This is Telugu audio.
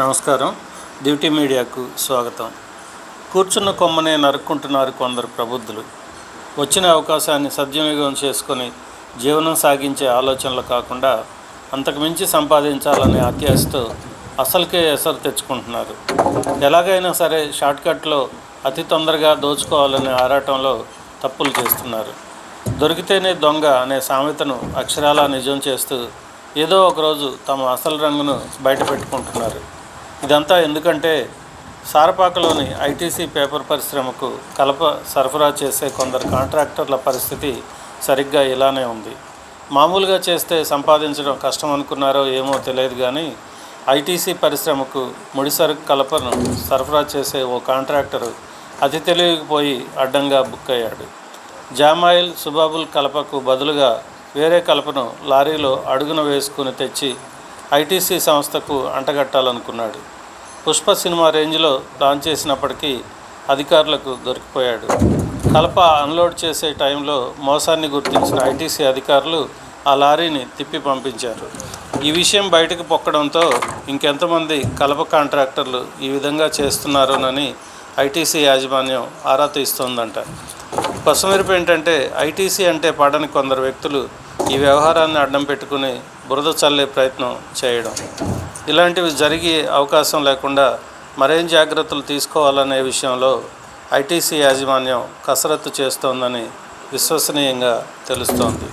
నమస్కారం. డ్యూటీ మీడియాకు స్వాగతం. కూర్చున్న కొమ్మనే నరుక్కుంటున్నారు కొందరు ప్రబుద్ధులు. వచ్చిన అవకాశాన్ని సద్వినియోగం చేసుకొని జీవనం సాగించే ఆలోచనలు కాకుండా అంతకుమించి సంపాదించాలనే అత్యాశతో అసలుకే ఎసరు తెచ్చుకుంటున్నారు. ఎలాగైనా సరే షార్ట్కట్లో అతి తొందరగా దోచుకోవాలనే ఆరాటంలో తప్పులు చేస్తున్నారు. దొరికితేనే దొంగ అనే సామెతను అక్షరాలా నిజం చేస్తూ ఏదో ఒకరోజు తమ అసలు రంగును బయటపెట్టుకుంటున్నారు ఇదంతా ఎందుకంటే సారపాకలోని ఐటీసీ పేపర్ పరిశ్రమకు కలప సరఫరా చేసే కొందరు కాంట్రాక్టర్ల పరిస్థితి సరిగ్గా ఇలానే ఉంది. మామూలుగా చేస్తే సంపాదించడం కష్టం అనుకున్నారో ఏమో తెలియదు కానీ ఐటీసీ పరిశ్రమకు ముడిసరుకు కలపను సరఫరా చేసే ఓ కాంట్రాక్టరు అతి తెలివిపోయి అడ్డంగా బుక్ అయ్యాడు. జామాయిల్ సుబాబుల్ కలపకు బదులుగా వేరే కలపను లారీలో అడుగున వేసుకుని తెచ్చి ఐటీసీ సంస్థకు అంటగట్టాలనుకున్నాడు. పుష్ప సినిమా రేంజ్లో లాంచ్ చేసినప్పటికీ అధికారులకు దొరికిపోయాడు. కలప అన్లోడ్ చేసే టైంలో మోసాన్ని గుర్తించిన ఐటీసీ అధికారులు ఆ లారీని తిప్పి పంపించారు. ఈ విషయం బయటకు పొక్కడంతో ఇంకెంతమంది కలప కాంట్రాక్టర్లు ఈ విధంగా చేస్తున్నారోనని ఐటీసీ యాజమాన్యం ఆరా తీస్తోందంట. పసుమెరుపు ఏంటంటే ఐటీసీ అంటే పడని కొందరు వ్యక్తులు ఈ వ్యవహారాన్ని అడ్డం పెట్టుకుని బురద చల్లే ప్రయత్నం చేయడం. ఇలాంటివి జరిగే అవకాశం లేకుండా మరేం జాగ్రత్తలు తీసుకోవాలనే విషయంలో ఐటీసీ యాజమాన్యం కసరత్తు చేస్తోందని విశ్వసనీయంగా తెలుస్తోంది.